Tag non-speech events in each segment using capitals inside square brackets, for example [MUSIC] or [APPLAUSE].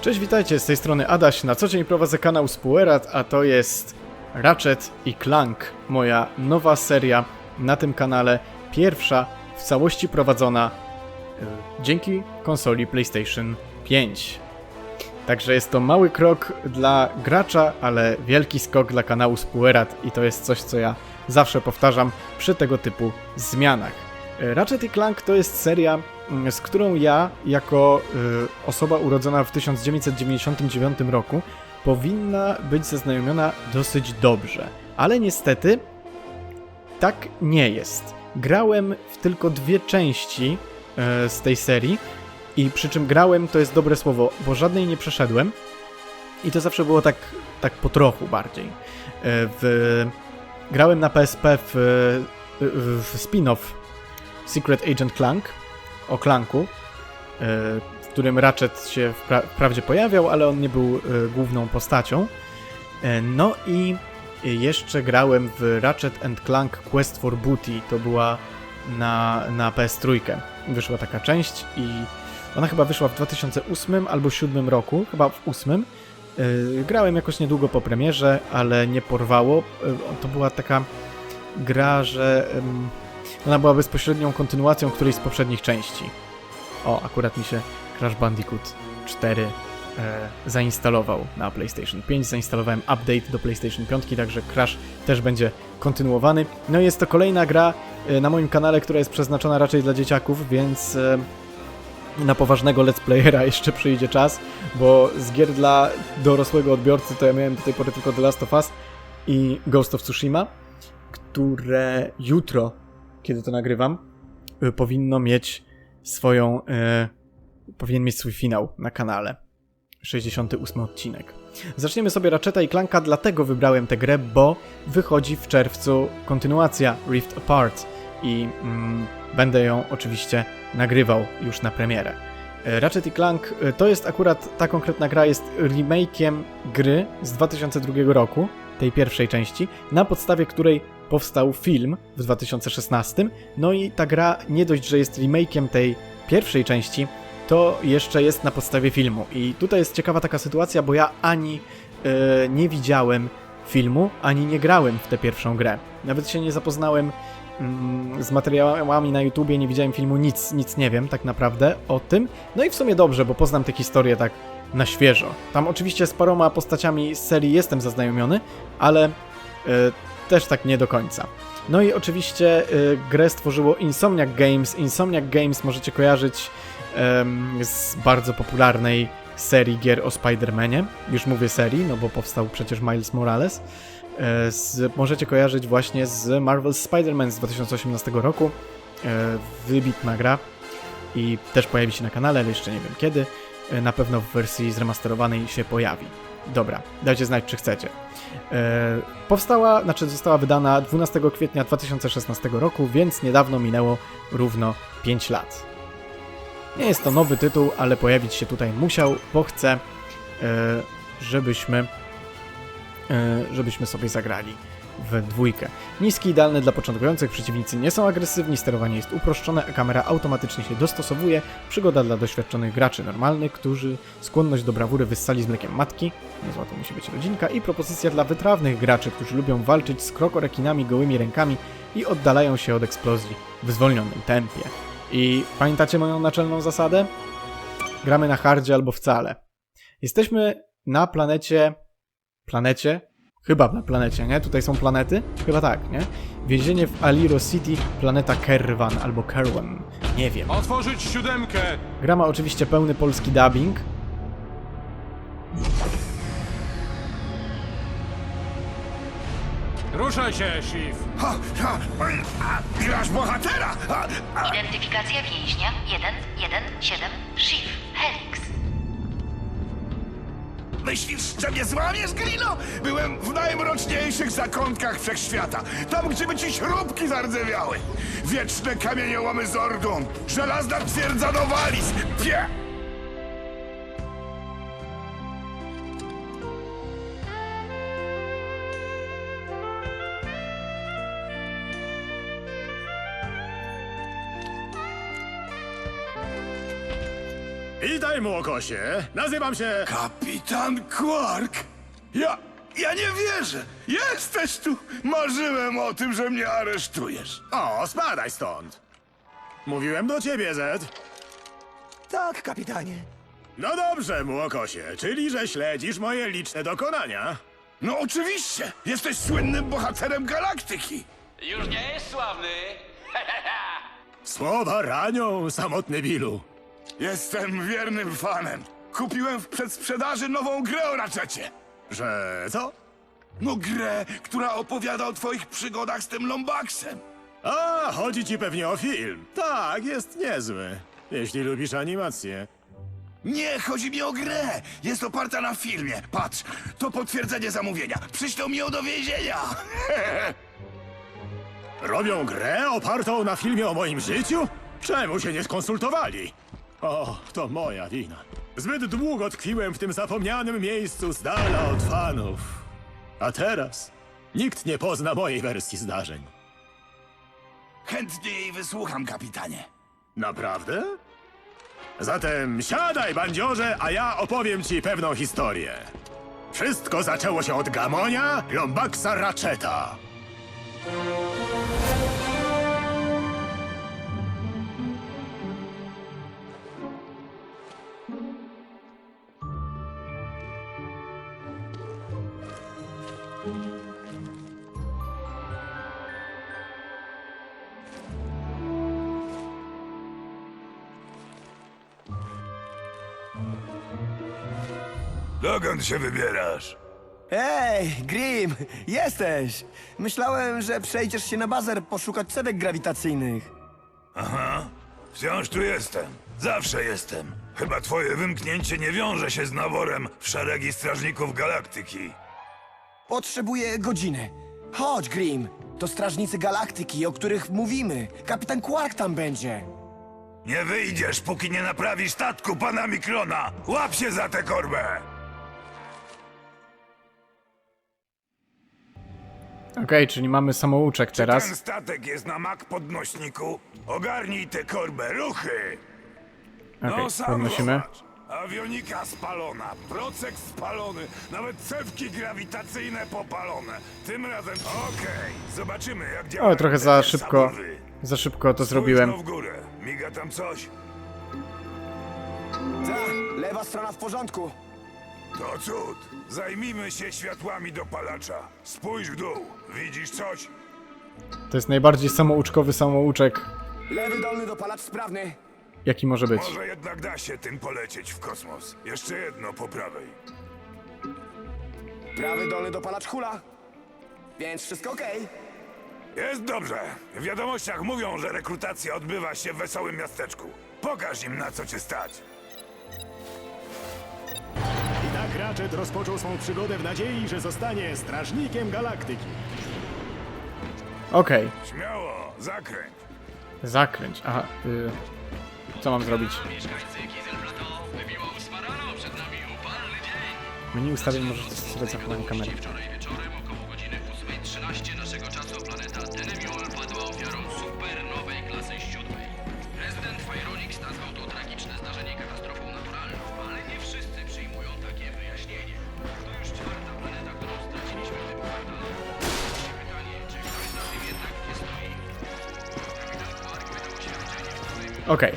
Cześć, witajcie, z tej strony Adaś. Na co dzień prowadzę kanał Spuerat, a to jest Ratchet i Clank, moja nowa seria na tym kanale. Pierwsza w całości prowadzona y, dzięki konsoli PlayStation 5. Także jest to mały krok dla gracza, ale wielki skok dla kanału Spuerat i to jest coś, co ja zawsze powtarzam przy tego typu zmianach. Y, Ratchet i Clank to jest seria, z którą ja, jako y, osoba urodzona w 1999 roku, powinna być zaznajomiona dosyć dobrze. Ale niestety tak nie jest. Grałem w tylko dwie części e, z tej serii i przy czym grałem to jest dobre słowo, bo żadnej nie przeszedłem i to zawsze było tak, tak po trochu bardziej. E, w, grałem na PSP w, w spin-off Secret Agent Clank o Clanku, e, w którym Ratchet się wpra- wprawdzie pojawiał, ale on nie był e, główną postacią. E, No i jeszcze grałem w Ratchet and Clank Quest for Booty. To była na, na PS3. Wyszła taka część i ona chyba wyszła w 2008 albo 2007 roku, chyba w 2008. Yy, Grałem jakoś niedługo po premierze, ale nie porwało. To była taka gra, że ona była bezpośrednią kontynuacją którejś z poprzednich części. O, akurat mi się Crash Bandicoot 4 e, zainstalował na PlayStation 5. Zainstalowałem update do PlayStation 5, także Crash też będzie kontynuowany. No i jest to kolejna gra e, na moim kanale, która jest przeznaczona raczej dla dzieciaków, więc e, na poważnego let's playera [LAUGHS] jeszcze przyjdzie czas, bo z gier dla dorosłego odbiorcy to ja miałem do tej pory tylko The Last of Us i Ghost of Tsushima, które jutro, kiedy to nagrywam, y, powinno mieć swoją, e, powinien mieć swój finał na kanale. 68 odcinek. Zaczniemy sobie Ratcheta i Clanka, dlatego wybrałem tę grę, bo wychodzi w czerwcu kontynuacja Rift Apart i mm, będę ją oczywiście nagrywał już na premierę. E, Ratchet i Clank to jest akurat, ta konkretna gra jest remake'iem gry z 2002 roku, tej pierwszej części, na podstawie której powstał film w 2016. No i ta gra nie dość, że jest remake'iem tej pierwszej części, to jeszcze jest na podstawie filmu. I tutaj jest ciekawa taka sytuacja, bo ja ani e, nie widziałem filmu, ani nie grałem w tę pierwszą grę. Nawet się nie zapoznałem mm, z materiałami na YouTubie, nie widziałem filmu, nic, nic nie wiem tak naprawdę o tym. No i w sumie dobrze, bo poznam tę historię tak na świeżo. Tam oczywiście z paroma postaciami z serii jestem zaznajomiony, ale e, też tak nie do końca. No i oczywiście y, grę stworzyło Insomniac Games. Insomniac Games możecie kojarzyć em, z bardzo popularnej serii gier o Spider-Manie. Już mówię serii, no bo powstał przecież Miles Morales. E, z, możecie kojarzyć właśnie z Marvel Spider-Man z 2018 roku. E, wybitna gra i też pojawi się na kanale, ale jeszcze nie wiem kiedy. E, na pewno w wersji zremasterowanej się pojawi. Dobra, dajcie znać, czy chcecie. E, powstała, znaczy została wydana 12 kwietnia 2016 roku, więc niedawno minęło równo 5 lat. Nie jest to nowy tytuł, ale pojawić się tutaj musiał, bo chcę, e, żebyśmy, e, żebyśmy sobie zagrali w dwójkę. Niski idealny dla początkujących, przeciwnicy nie są agresywni, sterowanie jest uproszczone, a kamera automatycznie się dostosowuje. Przygoda dla doświadczonych graczy normalnych, którzy skłonność do brawury wyssali z mlekiem matki, niezła to musi być rodzinka, i propozycja dla wytrawnych graczy, którzy lubią walczyć z krokorekinami gołymi rękami i oddalają się od eksplozji w zwolnionym tempie. I pamiętacie moją naczelną zasadę? Gramy na hardzie albo wcale. Jesteśmy na planecie... Planecie? Chyba na planecie, nie? Tutaj są planety? Chyba tak, nie? Więzienie w Aliro City, planeta Kerwan albo Kerwan. Nie wiem. Otworzyć siódemkę! Gra ma oczywiście pełny polski dubbing. Ruszaj się, Shiv! Ha, ha, a, Grasz bohatera! A, a, Identyfikacja więźnia 117 Shiv myślisz, że mnie złamiesz, Grino? Byłem w najmroczniejszych zakątkach wszechświata. Tam, gdzie by ci śrubki zardzewiały. Wieczne kamieniołomy Zordon. Żelazna twierdza Nowalis. Pie... Witaj, młokosie. Nazywam się... Kapitan Quark! Ja, ja nie wierzę! Jesteś tu! Marzyłem o tym, że mnie aresztujesz. O, spadaj stąd. Mówiłem do ciebie, Zed. Tak, kapitanie. No dobrze, młokosie, czyli że śledzisz moje liczne dokonania. No oczywiście! Jesteś słynnym bohaterem galaktyki! Już nie jest sławny. [LAUGHS] Słowa ranią, samotny Bilu. Jestem wiernym fanem. Kupiłem w przedsprzedaży nową grę o Ratchetie. Że co? No grę, która opowiada o twoich przygodach z tym Lombaxem. A, chodzi ci pewnie o film. Tak, jest niezły. Jeśli lubisz animację. Nie, chodzi mi o grę. Jest oparta na filmie. Patrz, to potwierdzenie zamówienia. Przyślą mi ją do więzienia. [LAUGHS] Robią grę opartą na filmie o moim życiu? Czemu się nie skonsultowali? O, to moja wina. Zbyt długo tkwiłem w tym zapomnianym miejscu z dala od fanów. A teraz nikt nie pozna mojej wersji zdarzeń. Chętnie jej wysłucham, kapitanie. Naprawdę? Zatem siadaj, bandziorze, a ja opowiem ci pewną historię. Wszystko zaczęło się od Gamonia, Lombaxa Ratcheta. Dokąd się wybierasz? Ej, Grim, jesteś! Myślałem, że przejdziesz się na bazer poszukać cewek grawitacyjnych. Wciąż tu jestem. Zawsze jestem. Chyba twoje wymknięcie nie wiąże się z naborem w szeregi strażników galaktyki. Potrzebuję godziny. Chodź, Grim. To strażnicy galaktyki, o których mówimy. Kapitan Quark tam będzie. Nie wyjdziesz, póki nie naprawisz statku pana Mikrona. Łap się za tę korbę! Okej, czyli mamy samouczek Ten teraz. statek jest na mak podnośniku. Ogarnij tę korbę, ruchy! Okej, no sam podnosimy. zobacz. Awionika spalona, procek spalony, nawet cewki grawitacyjne popalone. Tym razem okej, zobaczymy jak działa. O, trochę za szybko, za szybko to zrobiłem. w górę. Miga tam coś? Tak, lewa strona w porządku. To cud. Zajmijmy się światłami dopalacza. Spójrz w dół. Widzisz coś? To jest najbardziej samouczkowy samouczek, Lewy dolny dopalacz sprawny. jaki może być. Może jednak da się tym polecieć w kosmos. Jeszcze jedno po prawej. Prawy dolny dopalacz hula. Więc wszystko okej. Jest dobrze. W wiadomościach mówią, że rekrutacja odbywa się w wesołym miasteczku. Pokaż im na co cię stać. I tak Ratchet rozpoczął swą przygodę w nadziei, że zostanie strażnikiem galaktyki. Okej, Śmiało, zakręć. zakręć. Aha, y... co mam zrobić? Menu ustawień możecie stosować zachowanie kamery. Wczoraj wieczorem około godziny 8.13 Okej.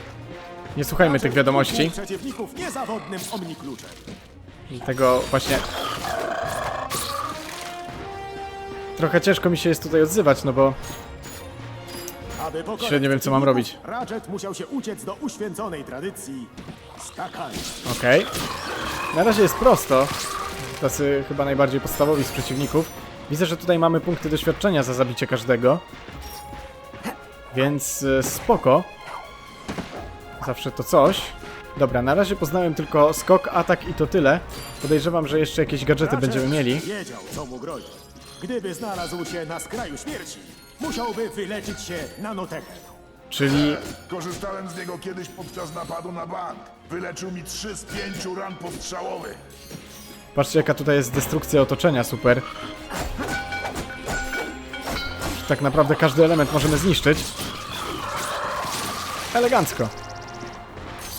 Nie słuchajmy tych wiadomości. Przeciwników niezawodnym omnikluczem. Dlatego właśnie... Trochę ciężko mi się jest tutaj odzywać, no bo... Aby pokonać Średnio wiem, co mam robić. Ratchet musiał się uciec do uświęconej tradycji skakania. Okej. Na razie jest prosto. Tacy chyba najbardziej podstawowi z przeciwników. Widzę, że tutaj mamy punkty doświadczenia za zabicie każdego. Więc e, spoko. Zawsze to coś. Dobra, na razie poznałem tylko skok, atak i to tyle. Podejrzewam, że jeszcze jakieś gadżety będziemy mieli. Wiedział, co mu grozi. Gdyby znalazł się na skraju śmierci, musiałby wyleczyć się nanotekę. Czyli Korzystałem z niego kiedyś podczas napadu na bank. Wyleczył mi trzy z pięciu ran postrzałowych. patrzcie jaka tutaj jest destrukcja otoczenia, super. Tak naprawdę każdy element możemy zniszczyć. Elegancko.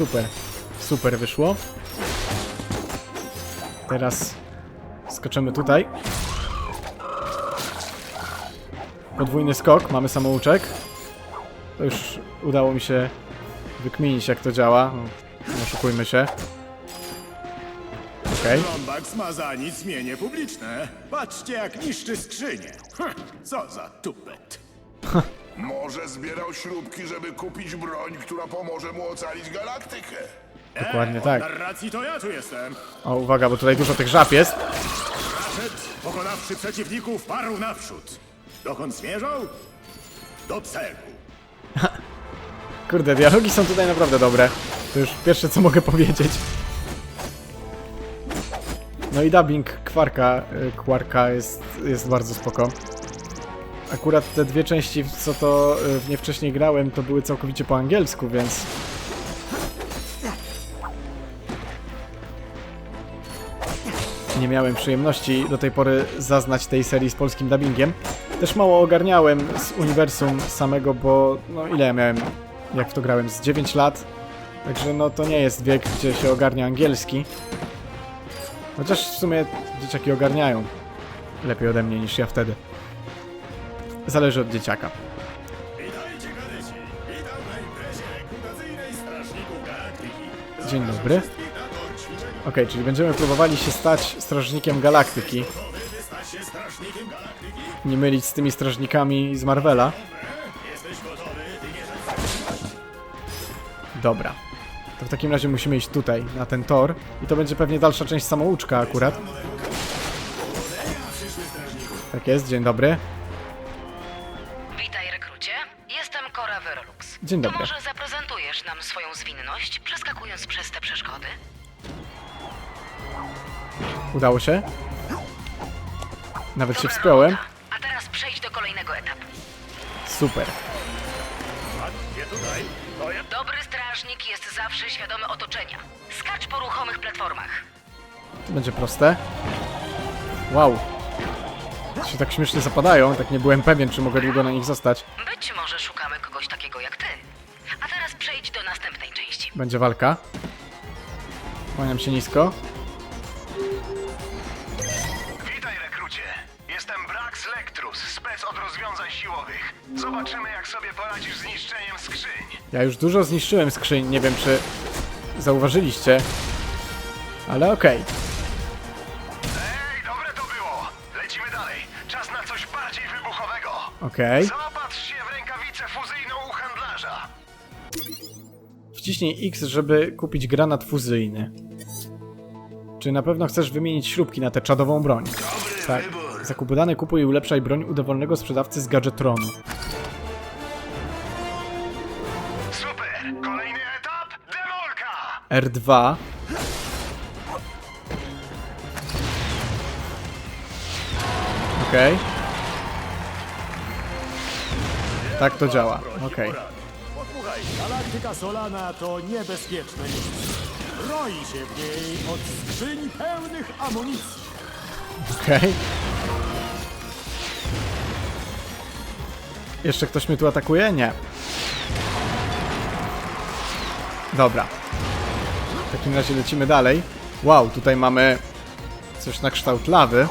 Super. Super wyszło. Teraz skoczymy tutaj. Podwójny skok, mamy samouczek. To już udało mi się wykminić jak to działa. No, oszukujmy się. Okej. Lombax ma za nic mienie publiczne. Patrzcie, jak niszczy skrzynię. Hm, co za tupet. [LAUGHS] Może zbierał śrubki, żeby kupić broń, która pomoże mu ocalić galaktykę. Dokładnie tak. narracji to ja tu jestem. O, uwaga, bo tutaj dużo tych żab jest. Ratchet, pokonawszy przeciwników, parł naprzód. Dokąd zmierzał? Do celu. Kurde, dialogi są tutaj naprawdę dobre. To już pierwsze co mogę powiedzieć. No i dubbing Kwarka, y, Kwarka jest, jest bardzo spoko. Akurat te dwie części, co to y, w nie wcześniej grałem, to były całkowicie po angielsku, więc... Nie miałem przyjemności do tej pory zaznać tej serii z polskim dubbingiem. Też mało ogarniałem z uniwersum samego, bo no ile ja miałem, jak w to grałem, z 9 lat. Także no to nie jest wiek, gdzie się ogarnia angielski. Chociaż w sumie dzieciaki ogarniają lepiej ode mnie niż ja wtedy. Zależy od dzieciaka. Dzień dobry. Okej, czyli będziemy próbowali się stać strażnikiem galaktyki. Nie mylić z tymi strażnikami z Marvela. Dobra. To w takim razie musimy iść tutaj, na ten tor. I to będzie pewnie dalsza część samouczka akurat. Tak jest, dzień dobry. Dzień To dobry. może zaprezentujesz nam swoją zwinność, przeskakując przez te przeszkody? Udało się. Nawet się wspiąłem. robota. A teraz przejdź do kolejnego etapu. Super. Nie tutaj. To ja. Dobry strażnik jest zawsze świadomy otoczenia. Skacz po ruchomych platformach. To będzie proste. Wow. Się tak śmiesznie zapadają, tak nie byłem pewien, czy mogę długo na nich zostać. Być może szukamy jak ty. A teraz przejdź do następnej części. Będzie walka. Kłaniam się nisko. Witaj, rekrucie. Jestem Brax Lectrus, spec od rozwiązań siłowych. Zobaczymy, jak sobie poradzisz z niszczeniem skrzyń. Ja już dużo zniszczyłem skrzyń, nie wiem czy zauważyliście. Ale okej. Ej, dobre to było. Lecimy dalej. Czas na coś bardziej wybuchowego. Okej. Wciśnij X, żeby kupić granat fuzyjny. Czy na pewno chcesz wymienić śrubki na tę czadową broń? tak. Zakup dane kupuj i ulepszaj broń u dowolnego sprzedawcy z gadżetronu. Super. Kolejny etap. Demolka. R2. Okej. Tak to działa. Okej. Galaktyka Solana to niebezpieczne miejsce. Roi się w niej od skrzyń pełnych amunicji. Okej. Jeszcze ktoś mnie tu atakuje? Nie. Dobra. W takim razie lecimy dalej. Wow, tutaj mamy coś na kształt lawy.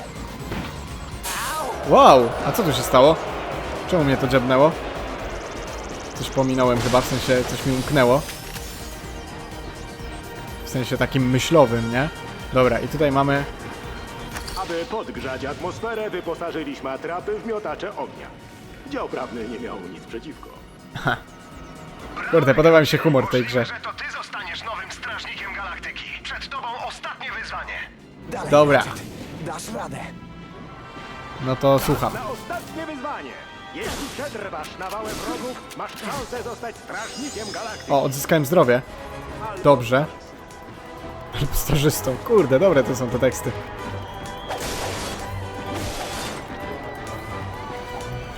Wow, a co tu się stało? Czemu mnie to dziabnęło? Coś pominąłem chyba, w sensie coś mi umknęło. W sensie takim myślowym, nie? Dobra, i tutaj mamy Aby podgrzać atmosferę, wyposażyliśmy atrapy w miotacze ognia. Dział prawny nie miał nic przeciwko. Kurde, podoba mi się humor w tej grze. Że to ty zostaniesz nowym strażnikiem galaktyki. Przed tobą ostatnie wyzwanie. Dalej, Dobra. Ratchet. Dasz radę. No to słucham. Na ostatnie wyzwanie! Jeśli przetrwasz nawałem wrogów, masz szansę zostać strażnikiem galaktyki. O, odzyskałem zdrowie. Dobrze. Albo stażystą. Kurde, dobre to są te teksty.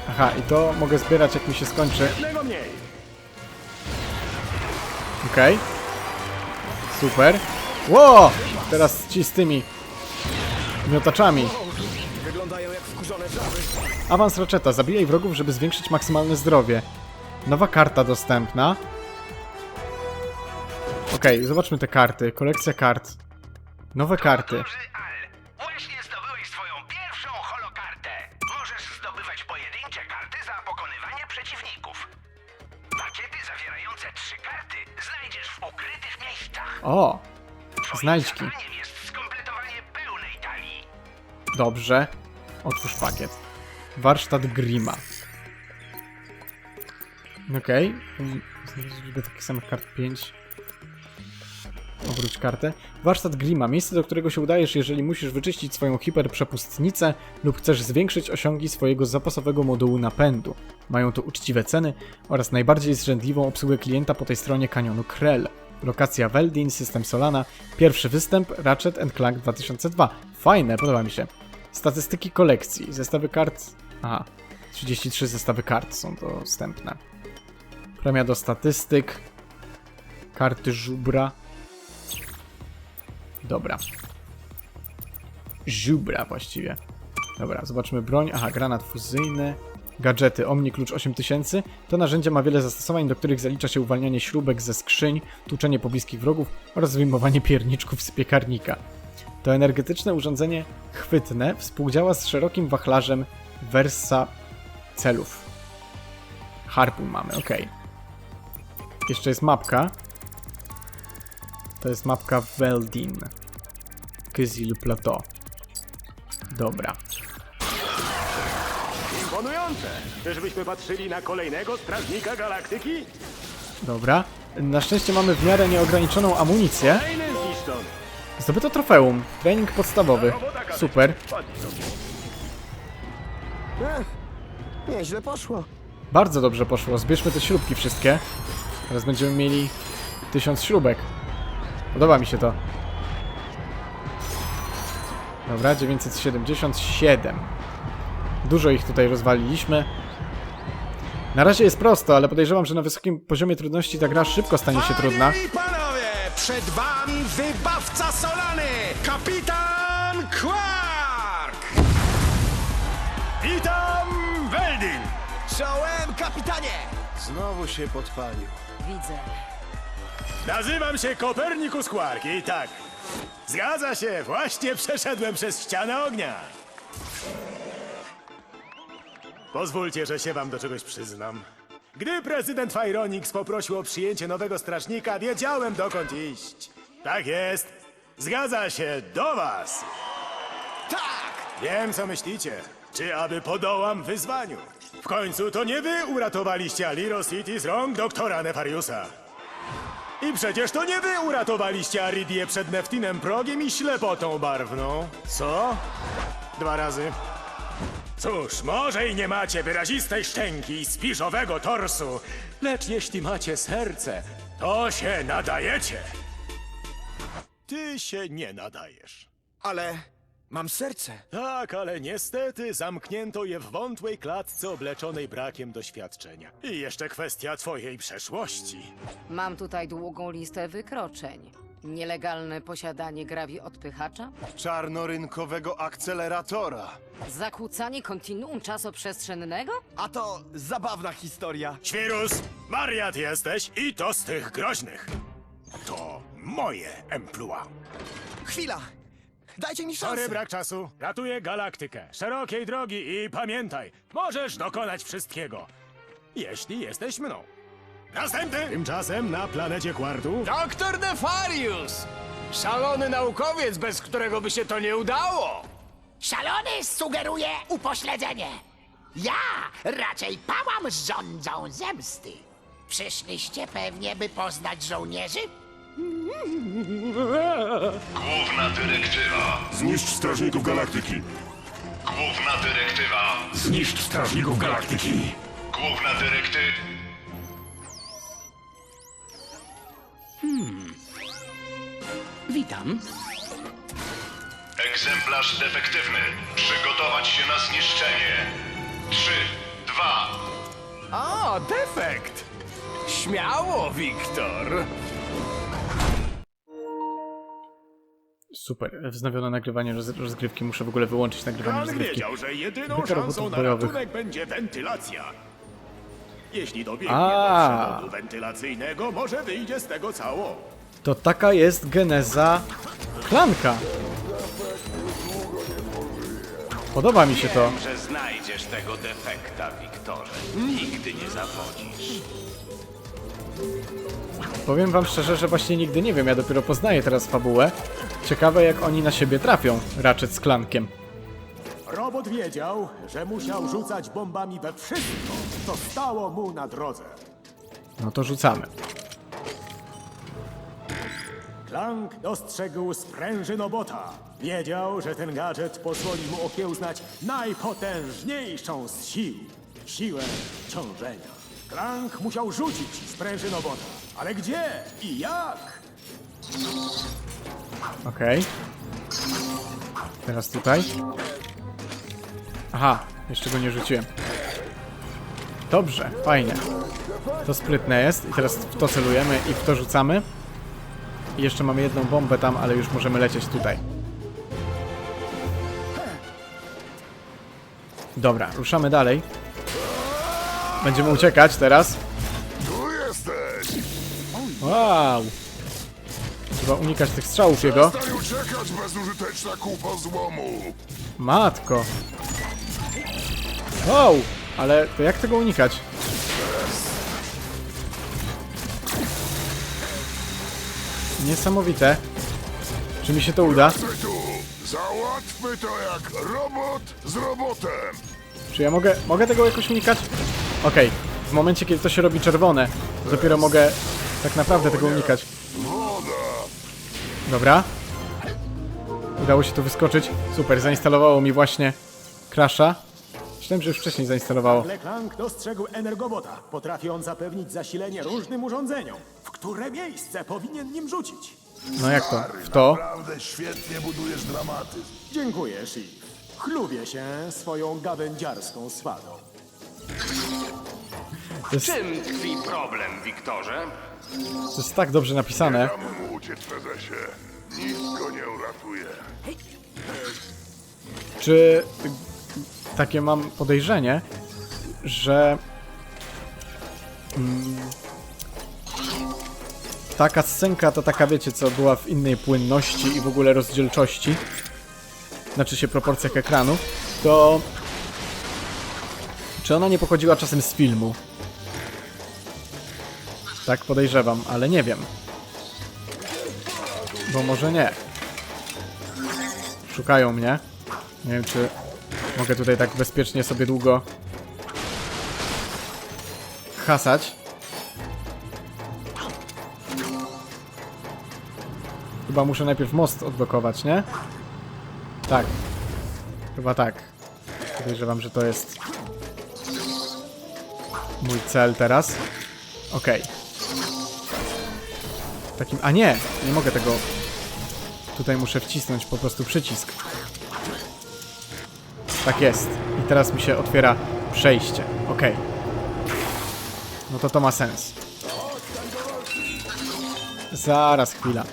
Aha, i to mogę zbierać jak mi się skończy. Jednego mniej. Okej. Super. Ło! Teraz ci z tymi miotaczami. Awans Ratcheta. Zabijaj wrogów, żeby zwiększyć maksymalne zdrowie. Nowa karta dostępna. Okej, zobaczmy te karty. Kolekcja kart. Nowe karty. O! Znajdźki. Dobrze. Otwórz pakiet. Warsztat Grima. Okej. Okay. Liczbę takich samych kart 5. Obróć kartę. Warsztat Grima. Miejsce, do którego się udajesz, jeżeli musisz wyczyścić swoją hiperprzepustnicę lub chcesz zwiększyć osiągi swojego zapasowego modułu napędu. Mają tu uczciwe ceny oraz najbardziej zrzędliwą obsługę klienta po tej stronie kanionu Krell. Lokacja Weldin, system Solana. Pierwszy występ Ratchet Clank 2002. Fajne, podoba mi się. Statystyki kolekcji. Zestawy kart. Aha. 33 zestawy kart są dostępne. Premia do statystyk. Karty żubra. Dobra. Żubra właściwie. Dobra, zobaczmy broń. Aha, granat fuzyjny. Gadżety Omni Klucz 8000. To narzędzie ma wiele zastosowań, do których zalicza się uwalnianie śrubek ze skrzyń, tłuczenie pobliskich wrogów oraz wyjmowanie pierniczków z piekarnika. To energetyczne urządzenie chwytne współdziała z szerokim wachlarzem Versa celów. Harpun mamy, ok. Jeszcze jest mapka. To jest mapka Veldin. Kyzil Plateau. Dobra. Imponujące! Czyżbyśmy patrzyli na kolejnego strażnika galaktyki? Dobra. Na szczęście mamy w miarę nieograniczoną amunicję. Kolejny zniszczony. Zdobyto trofeum. Trening podstawowy. Super. Ech, nieźle poszło. Bardzo dobrze poszło. Zbierzmy te śrubki wszystkie. Teraz będziemy mieli tysiąc śrubek. Podoba mi się to. Dobra, 977. Dużo ich tutaj rozwaliliśmy. Na razie jest prosto, ale podejrzewam, że na wysokim poziomie trudności ta gra szybko stanie się trudna. Panie i panowie, przed wami wybawca Solany, kapitan Quark! Weldin! Czołem, kapitanie! Znowu się podpalił. Widzę. Nazywam się Kopernikus Quark i tak. Zgadza się, właśnie przeszedłem przez ścianę ognia. Pozwólcie, że się wam do czegoś przyznam. Gdy prezydent Fyronix poprosił o przyjęcie nowego strażnika, wiedziałem dokąd iść. Tak jest. Zgadza się, do was. Tak! Wiem, co myślicie. Czy aby podołam wyzwaniu? W końcu to nie wy uratowaliście Aliro City z rąk doktora Nefariusa. I przecież to nie wy uratowaliście Aridię przed Neftinem Progiem i ślepotą barwną. Co? Dwa razy. Cóż, może i nie macie wyrazistej szczęki i spiżowego torsu, lecz jeśli macie serce, to się nadajecie. Ty się nie nadajesz. Ale mam serce. Tak, ale niestety zamknięto je w wątłej klatce obleczonej brakiem doświadczenia. I jeszcze kwestia twojej przeszłości. Mam tutaj długą listę wykroczeń. Nielegalne posiadanie grawi odpychacza, Czarnorynkowego akceleratora. zakłócanie kontinuum czasoprzestrzennego, A to zabawna historia. Świrus, wariat jesteś i to z tych groźnych. To moje emplua. Chwila! Dajcie mi Sorry, szansę. brak czasu. Ratuję galaktykę. Szerokiej drogi i pamiętaj, możesz dokonać wszystkiego. Jeśli jesteś mną. Następny! Tymczasem na planecie Kwartu Doktor Nefarius! Szalony naukowiec, bez którego by się to nie udało! Szalony sugeruje upośledzenie. Ja raczej pałam z rządzą zemsty. Przyszliście pewnie, by poznać żołnierzy? Główna dyrektywa. Zniszcz strażników galaktyki! Główna dyrektywa. Zniszcz strażników galaktyki! Główna dyrekty... Witam. Egzemplarz defektywny. Przygotować się na zniszczenie. Trzy, dwa, O, defekt! Śmiało, Wiktor! Super. Wznowione nagrywanie roz rozgrywki. Muszę w ogóle wyłączyć nagrywanie Klan rozgrywki. wiedział, że jedyną Kilka szansą na bojowych. ratunek będzie wentylacja. Jeśli dobiegnie A. do przewodu wentylacyjnego, może wyjdzie z tego cało. To taka jest geneza klanka. Podoba mi się to. Wiem, że znajdziesz tego defekta, Wiktorze. Nigdy nie zawodzisz. Powiem wam szczerze, że właśnie nigdy nie wiem, ja dopiero poznaję teraz fabułę. Ciekawe jak oni na siebie trafią, Ratchet z klankiem. Robot wiedział, że musiał rzucać bombami we wszystko, co stało mu na drodze. No to rzucamy. Clank dostrzegł sprężynobota. Wiedział, że ten gadżet pozwoli mu okiełznać najpotężniejszą z sił. Siłę ciążenia. Clank musiał rzucić sprężynobota. Ale gdzie i jak? Okej. Teraz tutaj. Aha, jeszcze go nie rzuciłem. Dobrze, fajnie. To sprytne jest i teraz w to celujemy i w to rzucamy. I jeszcze mamy jedną bombę tam, ale już możemy lecieć tutaj. Dobra, ruszamy dalej. Będziemy uciekać teraz. Wow! Trzeba unikać tych strzałów jego. Stań uciekać, bezużyteczna kupa złomu! Matko. Wow! Ale to jak tego unikać? Niesamowite. Czy mi się to uda? Tu! Załatwmy to jak robot z robotem! Czy ja mogę, mogę tego jakoś unikać? Okej. W momencie, kiedy to się robi czerwone, dopiero mogę tak naprawdę tego unikać. Dobra. Udało się tu wyskoczyć. Super, zainstalowało mi właśnie Crasha. Myślałem, że już wcześniej zainstalowało. Ale Clank dostrzegł energobota. Potrafi on zapewnić zasilenie różnym urządzeniom. W które miejsce powinien nim rzucić? No jak to? W to? Naprawdę świetnie budujesz dramatyzm. Dziękuję, Chief. Chlubię się swoją gawędziarską swadą. Jest, Czym tkwi problem, Wiktorze? To jest tak dobrze napisane. Dam mu uciec, prezesie. Nic go nie uratuje. Czy takie mam podejrzenie, że mm, taka scenka to taka, wiecie, co była w innej płynności i w ogóle rozdzielczości, znaczy się proporcjach ekranu, to czy ona nie pochodziła czasem z filmu? Tak podejrzewam, ale nie wiem. Bo może nie. Szukają mnie. Nie wiem, czy mogę tutaj tak bezpiecznie sobie długo hasać. Chyba muszę najpierw most odblokować, nie? Tak. Chyba tak. Podejrzewam, że to jest mój cel teraz. Okej. Takim... A nie! Nie mogę tego... Tutaj muszę wcisnąć po prostu przycisk. Tak jest. I teraz mi się otwiera przejście. Okej. No to to ma sens. Zaraz, chwila.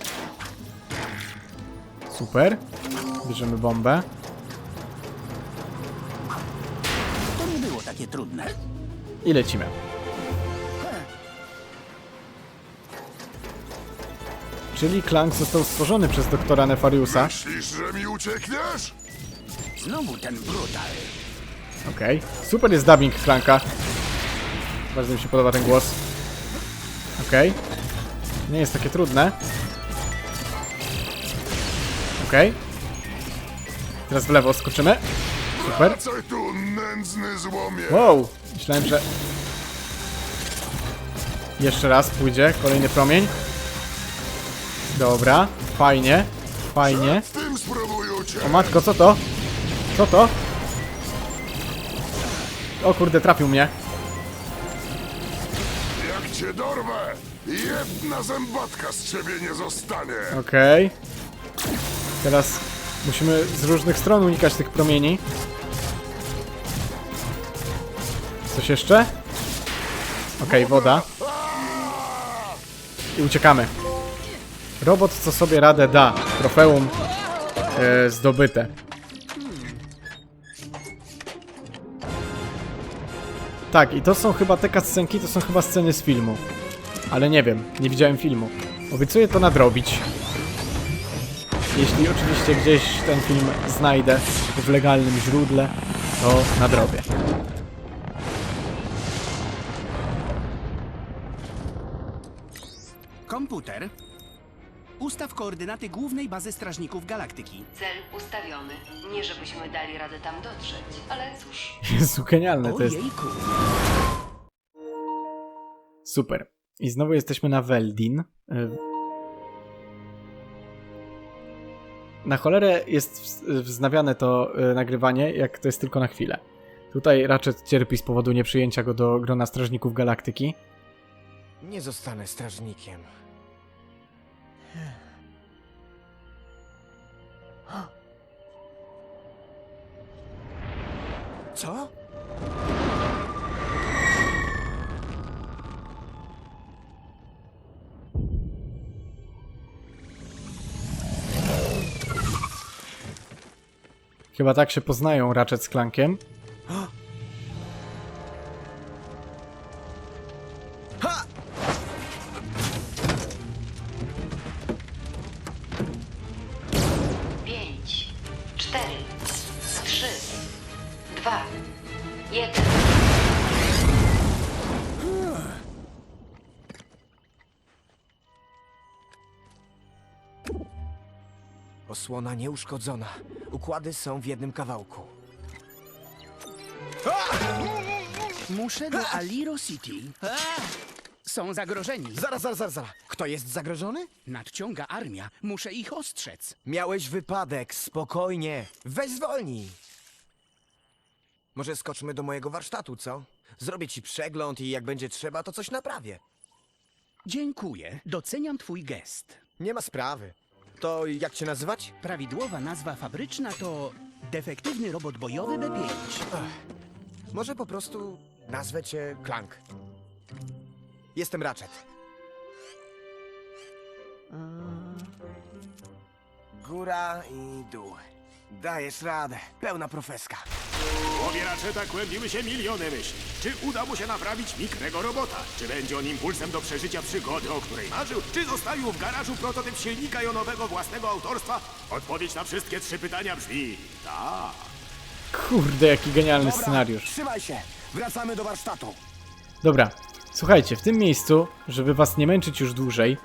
Super. Bierzemy bombę. To nie było takie trudne. I lecimy. Czyli Clank został stworzony przez doktora Nefariusa. Myślisz, że mi uciekniesz? Znowu ten brutal. Okej. Super jest dubbing Clanka. Bardzo mi się podoba ten głos. Okej. Nie jest takie trudne. Okej. Teraz w lewo skoczymy. Super. Wracaj tu, nędzny złomie! Wow. Myślałem, że... Jeszcze raz pójdzie. Kolejny promień. Dobra. Fajnie. Fajnie. O matko, co to? Co to? O kurde, trafił mnie. Jak cię dorwę, jedna zębatka z ciebie nie zostanie! Okej. Teraz musimy z różnych stron unikać tych promieni. Coś jeszcze? Okej, woda. I uciekamy. Robot, co sobie radę da. Trofeum e, zdobyte. Tak, i to są chyba te cutscenki, to są chyba sceny z filmu. Ale nie wiem, nie widziałem filmu. Obiecuję to nadrobić. Jeśli oczywiście gdzieś ten film znajdę w legalnym źródle, to nadrobię. Komputer. Ustaw koordynaty głównej bazy strażników galaktyki. Cel ustawiony. Nie żebyśmy dali radę tam dotrzeć, ale cóż. Jezu, genialne to jest. Ojejku. Super. I znowu jesteśmy na Weldin. Y, Na cholerę jest wz- wznawiane to y, nagrywanie, jak to jest tylko na chwilę. Tutaj Ratchet cierpi z powodu nieprzyjęcia go do grona Strażników Galaktyki. Nie zostanę strażnikiem. Co? Chyba tak się poznają Ratchet z Clankiem. Osłona nieuszkodzona. Układy są w jednym kawałku. Muszę do Aliro City. Są zagrożeni. Zaraz, zaraz, zaraz, zaraz. Kto jest zagrożony? Nadciąga armia. Muszę ich ostrzec. Miałeś wypadek, spokojnie. Weź zwolnij. Może skoczmy do mojego warsztatu, co? Zrobię ci przegląd i jak będzie trzeba, to coś naprawię. Dziękuję. Doceniam twój gest. Nie ma sprawy. To jak cię nazywać? Prawidłowa nazwa fabryczna to defektywny robot bojowy B5. Może po prostu nazwę cię Clank. Jestem Ratchet. Góra i dół. Dajesz radę. Pełna profeska. Głowie Ratcheta kłębiły się miliony myśli. Czy uda mu się naprawić mikrego robota? Czy będzie on impulsem do przeżycia przygody, o której marzył? Czy zostawił w garażu prototyp silnika jonowego własnego autorstwa? Odpowiedź na wszystkie trzy pytania brzmi tak. Kurde, jaki genialny scenariusz. Trzymaj się. Wracamy do warsztatu. Dobra, słuchajcie, w tym miejscu, żeby was nie męczyć już dłużej,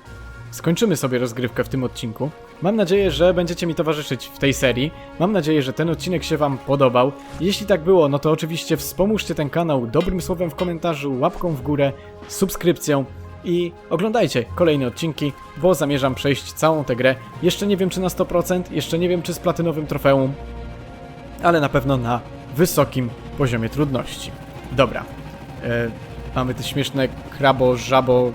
skończymy sobie rozgrywkę w tym odcinku. Mam nadzieję, że będziecie mi towarzyszyć w tej serii. Mam nadzieję, że ten odcinek się wam podobał. Jeśli tak było, no to oczywiście wspomóżcie ten kanał dobrym słowem w komentarzu, łapką w górę, subskrypcją i oglądajcie kolejne odcinki, bo zamierzam przejść całą tę grę. Jeszcze nie wiem czy na 100%, jeszcze nie wiem czy z platynowym trofeum, ale na pewno na wysokim poziomie trudności. Dobra. E, mamy te śmieszne krabo, żabo,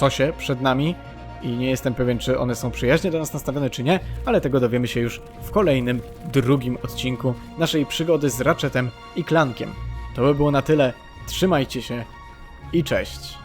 cosie przed nami i nie jestem pewien, czy one są przyjaźnie do nas nastawione, czy nie, ale tego dowiemy się już w kolejnym, drugim odcinku naszej przygody z Ratchetem i Klankiem. To by było na tyle. Trzymajcie się i cześć.